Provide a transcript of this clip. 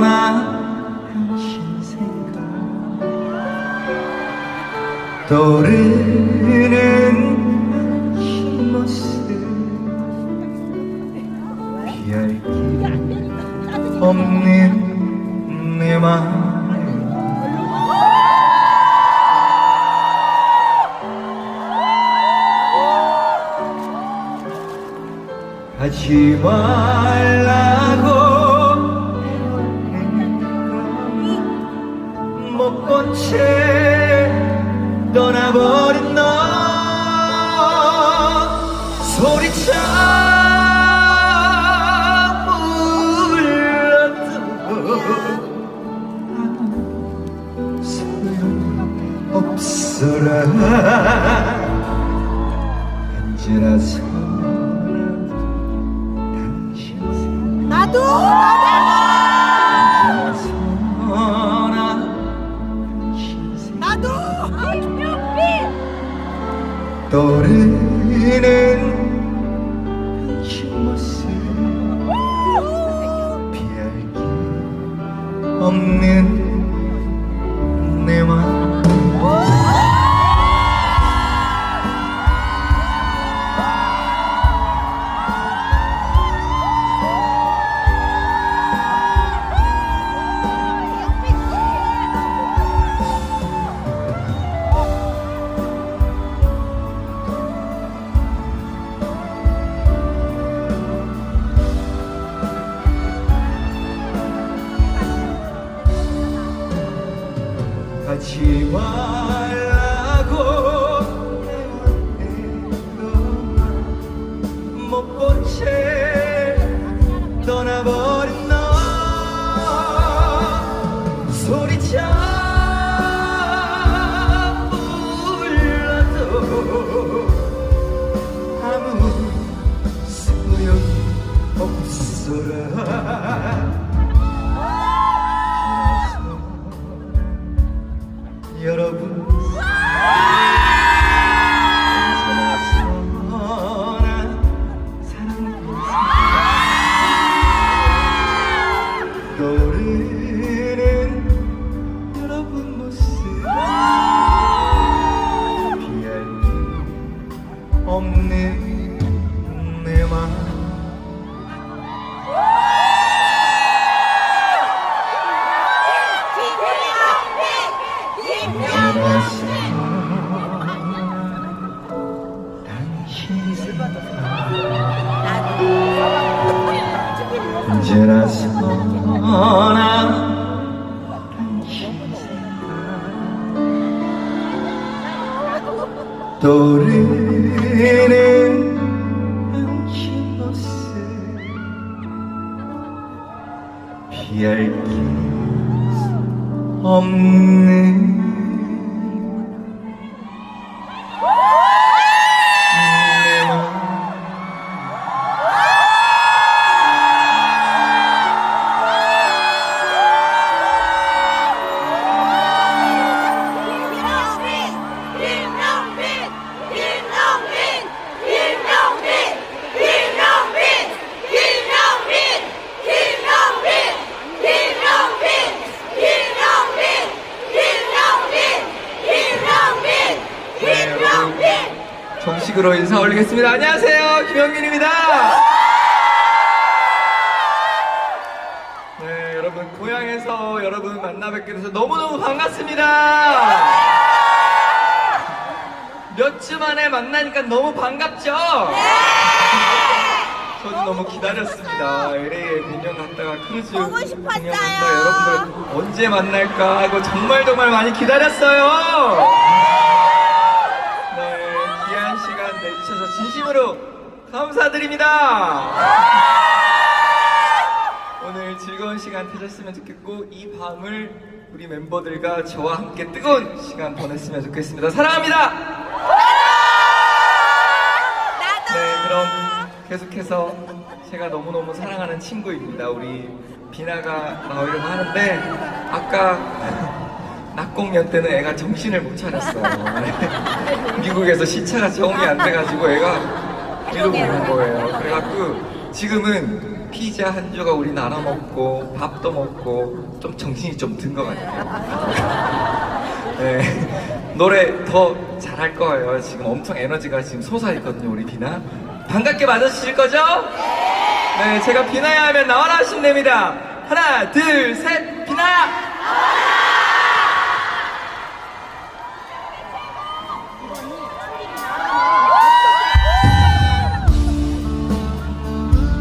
떠나가신 생각 떠오르는 당신 모습 피할 길 없는 내 마음. 하지 말라. 못 본 채 떠나버린 너. 소리쳐 불러도 소용없어라. 언제나 서는 당신 나도 떠오르는 흰모습 피할 길 없는 하지 말라고 당신 언제나 선한 떠오르는 모습 피할 길 없는 정식으로 인사 올리겠습니다. 안녕하세요. 김영민입니다. 네, 여러분, 고향에서 여러분 만나 뵙게 돼서 너무너무 반갑습니다. 몇 주 만에 만나니까 너무 반갑죠? 저도 너무 기다렸습니다. LA에 100년 갔다가 크루즈 보고 싶었어요. 여러분들 언제 만날까 하고 정말 정말 많이 기다렸어요. 내주셔서 진심으로 감사드립니다. 오늘 즐거운 시간 되셨으면 좋겠고 이 밤을 우리 멤버들과 저와 함께 뜨거운 시간 보냈으면 좋겠습니다. 사랑합니다. 네, 그럼 계속해서 제가 너무너무 사랑하는 친구입니다. 우리 비나가 나오려고 하는데 아까 낙공연 때는 애가 정신을 못 차렸어요. 미국에서 시차가 적응이 안 돼가지고 애가 이러고 오는 거예요. 그래갖고 지금은 피자 한 조각 우리 나눠 먹고 밥도 먹고 좀 정신이 좀 든 것 같아요. 네, 노래 더 잘할 거예요. 지금 엄청 에너지가 지금 솟아있거든요, 우리 비나. 반갑게 맞아주실 거죠? 네, 제가 비나야 하면 나와라 하시면 됩니다. 하나, 둘, 셋, 비나야!